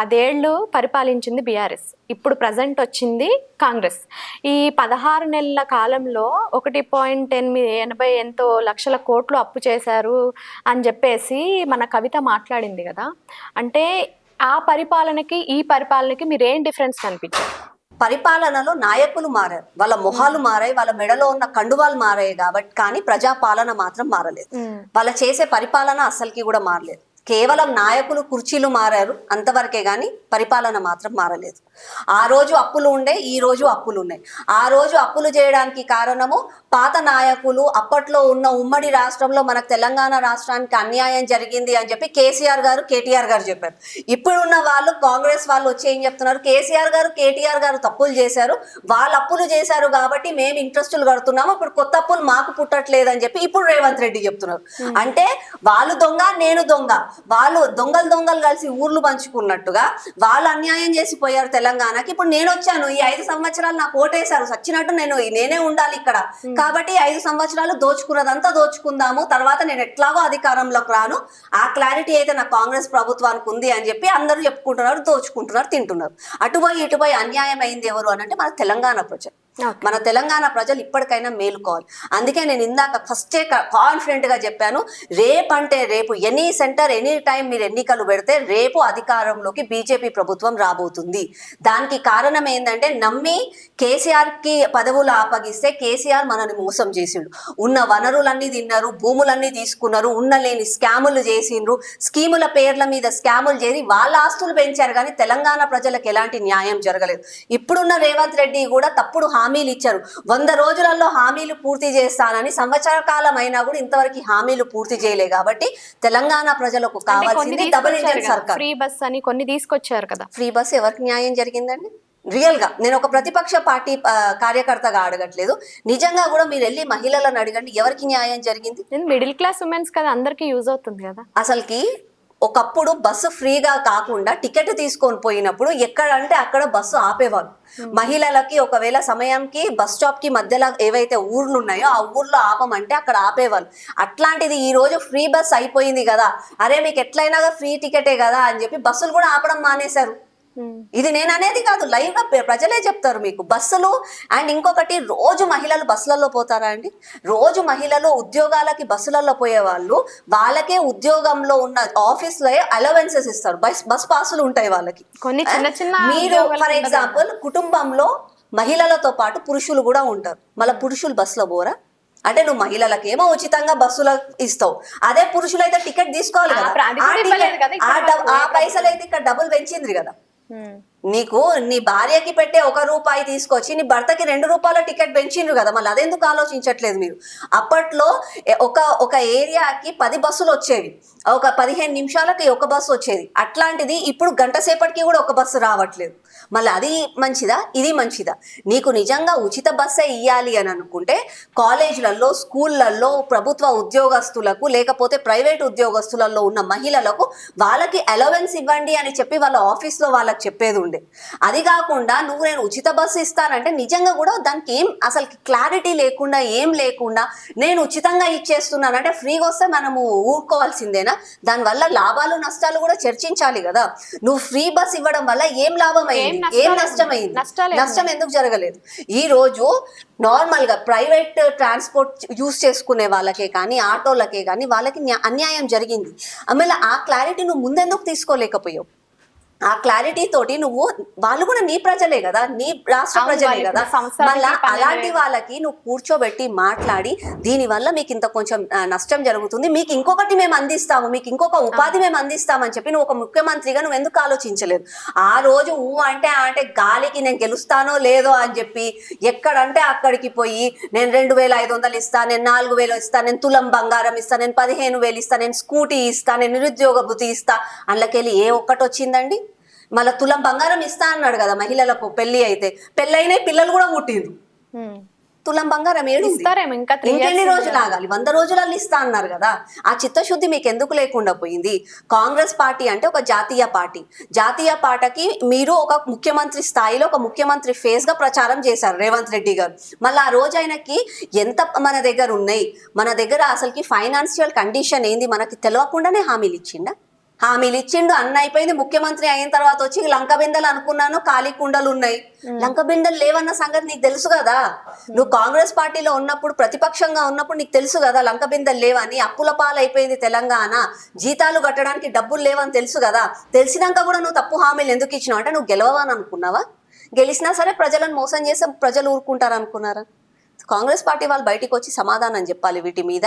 పదేళ్ళు పరిపాలించింది బీఆర్ఎస్. ఇప్పుడు ప్రజెంట్ వచ్చింది కాంగ్రెస్. ఈ పదహారు నెలల కాలంలో ఒకటి పాయింట్ ఎనిమిది ఎనభై ఎంతో లక్షల కోట్లు అప్పు చేశారు అని చెప్పేసి మన కవిత మాట్లాడింది కదా. అంటే ఆ పరిపాలనకి ఈ పరిపాలనకి మీరు ఏం డిఫరెన్స్ కనిపించారు పరిపాలనలో నాయకులు మారారు. వాళ్ళ మొహాలు మారాయి వాళ్ళ మెడలో ఉన్న కండువాలు మారాయి కాబట్టి కానీ ప్రజాపాలన మాత్రం మారలేదు. వాళ్ళ చేసే పరిపాలన అసలుకి కూడా మారలేదు. కేవలం నాయకులు కుర్చీలు మారారు అంతవరకే కానీ పరిపాలన మాత్రం మారలేదు. ఆ రోజు అప్పులు ఉండే ఈ రోజు అప్పులు ఉన్నాయి. ఆ రోజు అప్పులు చేయడానికి కారణము పాత నాయకులు అప్పట్లో ఉన్న ఉమ్మడి రాష్ట్రంలో మనకు తెలంగాణ రాష్ట్రానికి అన్యాయం జరిగింది అని చెప్పి కేసీఆర్ గారు కేటీఆర్ గారు చెప్పారు. ఇప్పుడున్న వాళ్ళు కాంగ్రెస్ వాళ్ళు వచ్చి ఏం చెప్తున్నారు? కేసీఆర్ గారు కేటీఆర్ గారు తప్పులు చేశారు. వాళ్ళు అప్పులు చేశారు కాబట్టి మేము ఇంట్రెస్టులు కడుతున్నాము. ఇప్పుడు కొత్త అప్పులు మాకు పుట్టట్లేదు అని చెప్పి ఇప్పుడు రేవంత్ రెడ్డి చెప్తున్నారు. అంటే వాళ్ళు దొంగ నేను దొంగ. వాళ్ళు దొంగలు దొంగలు కలిసి ఊర్లు పంచుకున్నట్టుగా వాళ్ళు అన్యాయం చేసి పోయారు తెలంగాణకి. ఇప్పుడు నేను వచ్చాను ఈ ఐదు సంవత్సరాలు నాకు ఓటేశారు సచ్చినట్టు నేను నేనే ఉండాలి ఇక్కడ. కాబట్టి ఐదు సంవత్సరాలు దోచుకున్నదంతా దోచుకుందాము. తర్వాత నేను ఎట్లాగో అధికారంలోకి రాను. ఆ క్లారిటీ అయితే నా కాంగ్రెస్ ప్రభుత్వానికి ఉంది అని చెప్పి అందరూ చెప్పుకుంటున్నారు దోచుకుంటున్నారు తింటున్నారు. అటుపోయి ఇటుపోయి అన్యాయం అయింది ఎవరు అని అంటే మన తెలంగాణ ప్రజలు. మన తెలంగాణ ప్రజలు ఇప్పటికైనా మేలుకోవాలి. అందుకే నేను ఇందాక ఫస్టే కాన్ఫిడెంట్గా చెప్పాను రేపు అంటే రేపు ఎనీ సెంటర్ ఎనీ టైం మీరు ఎన్నికలు పెడితే రేపు అధికారంలోకి బీజేపీ ప్రభుత్వం రాబోతుంది. దానికి కారణం ఏంటంటే నమ్మి కేసీఆర్కి పదవులు అప్పగిస్తే కేసీఆర్ మనల్ని మోసం చేసిండు. ఉన్న వనరులన్నీ తిన్నారు భూములన్నీ తీసుకున్నారు ఉన్న లేని స్కాములు చేసిండ్రు స్కీముల పేర్ల మీద స్కాములు చేసి వాళ్ళ ఆస్తులు పెంచారు కానీ తెలంగాణ ప్రజలకు ఎలాంటి న్యాయం జరగలేదు. ఇప్పుడున్న రేవంత్ రెడ్డి కూడా తప్పుడు హామీలు ఇచ్చారు. వంద రోజులలో హామీలు పూర్తి చేస్తానని సంవత్సర కాలం అయినా కూడా ఇంతవరకు హామీలు పూర్తి చేయలే కాబట్టి తెలంగాణ ప్రజలకు కావాల్సింది డబుల్ ఇంజన్ సర్కార్ ఫ్రీ బస్ అని కొన్ని తీసుకొచ్చారు కదా. ఫ్రీ బస్ ఎవరికి న్యాయం జరిగిందండి? రియల్గా. నేను ఒక ప్రతిపక్ష పార్టీ కార్యకర్తగా అడగట్లేదు. నిజంగా కూడా మీరు వెళ్ళి మహిళలను అడగండి. ఎవరికి న్యాయం జరిగింది? మిడిల్ క్లాస్ ఉమెన్స్ కదా అందరికీ యూజ్ అవుతుంది కదా. అసలుకి ఒకప్పుడు బస్సు ఫ్రీగా కాకుండా టికెట్ తీసుకొని పోయినప్పుడు ఎక్కడంటే అక్కడ బస్సు ఆపేవాళ్ళు. మహిళలకి ఒకవేళ సమయంకి బస్ స్టాప్కి మధ్యలో ఏవైతే ఊర్లు ఉన్నాయో ఆ ఊర్లో ఆపమంటే అక్కడ ఆపేవాళ్ళు. అట్లాంటిది ఈ రోజు ఫ్రీ బస్ అయిపోయింది కదా. అరే మీకు ఎట్లయినా ఫ్రీ టికెటే కదా అని చెప్పి బస్సులు కూడా ఆపడం మానేశారు. ఇది నేను అనేది కాదు లైవ్గా ప్ర- ప్రజలే చెప్తారు మీకు. బస్సులు అండ్ ఇంకొకటి రోజు మహిళలు బస్సులలో పోతారా అండి? రోజు మహిళలు ఉద్యోగాలకి బస్సులలో పోయే వాళ్ళు వాళ్ళకే ఉద్యోగంలో ఉన్న ఆఫీస్లో అలవెన్సెస్ ఇస్తారు. బస్ బస్ పాసులు ఉంటాయి వాళ్ళకి. కొన్ని చిన్న చిన్న మీరు ఫర్. ఎగ్జాంపుల్ కుటుంబంలో మహిళలతో పాటు పురుషులు కూడా ఉంటారు. మళ్ళీ పురుషులు బస్సులో పోరా? అంటే నువ్వు మహిళలకేమో ఉచితంగా బస్సులో ఇస్తావు. అదే పురుషులైతే టికెట్ తీసుకోవాలి కదా. ఆ పైసలు అయితే ఇక్కడ డబుల్ పెంచింది కదా. Hmm. నీకు నీ భార్యకి పెట్టే ఒక రూపాయి తీసుకొచ్చి నీ భర్తకి రెండు రూపాయల టికెట్ పెంచిండ్రు కదా మళ్ళీ అదెందుకు ఆలోచించట్లేదు మీరు? అప్పట్లో ఒక ఒక ఏరియాకి పది బస్సులు వచ్చేవి. ఒక పదిహేను నిమిషాలకి ఒక బస్సు వచ్చేది. అట్లాంటిది ఇప్పుడు గంట సేపటికి కూడా ఒక బస్సు రావట్లేదు. మళ్ళీ అది మంచిదా? ఇది మంచిదా? నీకు నిజంగా ఉచిత బస్సే ఇవ్వాలి అని అనుకుంటే కాలేజీలలో స్కూళ్ళల్లో ప్రభుత్వ ఉద్యోగస్తులకు లేకపోతే ప్రైవేట్ ఉద్యోగస్తులలో ఉన్న మహిళలకు వాళ్ళకి అలవెన్స్ ఇవ్వండి అని చెప్పి వాళ్ళ ఆఫీస్లో వాళ్ళకి చెప్పేది ఉండే అది కాకుండా నువ్వు నేను ఉచిత బస్సు ఇస్తానంటే నిజంగా కూడా దానికి ఏం అసలు క్లారిటీ లేకుండా ఏం లేకుండా నేను ఉచితంగా ఇచ్చేస్తున్నాను అంటే ఫ్రీగా వస్తే మనము ఊరుకోవాల్సిందేనా? దానివల్ల లాభాలు నష్టాలు కూడా చర్చించాలి కదా. నువ్వు ఫ్రీ బస్ ఇవ్వడం వల్ల ఏం లాభం అయింది ఏం నష్టాలు ఏమి నష్టం ఎందుకు జరగలేదు? ఈ రోజు నార్మల్గా ప్రైవేట్ ట్రాన్స్పోర్ట్ యూస్ చేసుకునే వాళ్ళకే కానీ ఆటోలకే కానీ వాళ్ళకి న్యా- అన్యాయం జరిగింది. ఆಮೇಲೆ ఆ క్లారిటీ నువ్వు ముందెందుకు తీసుకోలేకపోయావు? ఆ క్లారిటీ తోటి నువ్వు వాళ్ళు కూడా నీ ప్రజలే కదా నీ రాష్ట్ర ప్రజలే కదా. మళ్ళా అలాంటి. వాళ్ళకి నువ్వు కూర్చోబెట్టి మాట్లాడి దీని వల్ల మీకు ఇంత కొంచెం నష్టం జరుగుతుంది. మీకు ఇంకొకటి మేము అందిస్తాము మీకు ఇంకొక ఉపాధి మేము అందిస్తామని చెప్పి నువ్వు ఒక ముఖ్యమంత్రిగా నువ్వు ఎందుకు ఆలోచించలేదు? ఆ రోజు ఊ అంటే అంటే గాలికి నేను గెలుస్తానో లేదో అని చెప్పి ఎక్కడంటే అక్కడికి పోయి నేను రెండు వేల ఐదు వందలు ఇస్తా నేను నాలుగు వేలు ఇస్తా నేను తులం బంగారం ఇస్తా నేను పదిహేను వేలు ఇస్తా నేను స్కూటీ ఇస్తా నేను నిరుద్యోగ భృతి ఇస్తా అందులోకెళ్ళి ఏ ఒక్కటి వచ్చిందండి? మళ్ళీ తులం బంగారం ఇస్తా అన్నాడు కదా మహిళలకు పెళ్ళి అయితే. పెళ్ళైన పిల్లలు కూడా పుట్టిండ్రు. తులం బంగారం ఏడు ఇంకెన్ని రోజులు ఆగాలి? వంద రోజులలో ఇస్తా అన్నారు కదా. ఆ చిత్తశుద్ధి మీకు ఎందుకు లేకుండా పోయింది? కాంగ్రెస్ పార్టీ అంటే ఒక జాతీయ పార్టీ. జాతీయ పార్టీకి మీరు ఒక ముఖ్యమంత్రి స్థాయిలో ఒక ముఖ్యమంత్రి ఫేస్గా ప్రచారం చేశారు రేవంత్ రెడ్డి గారు. మళ్ళీ ఆ రోజు ఆయనకి ఎంత మన దగ్గర ఉన్నాయి? మన దగ్గర అసలుకి ఫైనాన్షియల్ కండిషన్ ఏంది? మనకి తెలియకుండానే హామీలు ఇచ్చిండా? హామీలు ఇచ్చిండు అన్న అయిపోయింది ముఖ్యమంత్రి అయిన తర్వాత వచ్చి లంక బిందెలు అనుకున్నాను ఖాళీ కుండలు ఉన్నాయి. లంక బిందెలు లేవన్న సంగతి నీకు తెలుసు కదా? నువ్వు కాంగ్రెస్ పార్టీలో ఉన్నప్పుడు ప్రతిపక్షంగా ఉన్నప్పుడు నీకు తెలుసు కదా లంక బిందెలు లేవని అప్పుల పాలైపోయింది తెలంగాణ జీతాలు కట్టడానికి డబ్బులు లేవని తెలుసు కదా? తెలిసినాక కూడా నువ్వు తప్పు హామీలు ఎందుకు ఇచ్చినావు? అంటే నువ్వు గెలవని అనుకున్నావా? గెలిచినా సరే ప్రజలను మోసం చేస్తే ప్రజలు ఊరుకుంటారు అనుకున్నారా? కాంగ్రెస్ పార్టీ వాళ్ళు బయటికి వచ్చి సమాధానం చెప్పాలి వీటి మీద.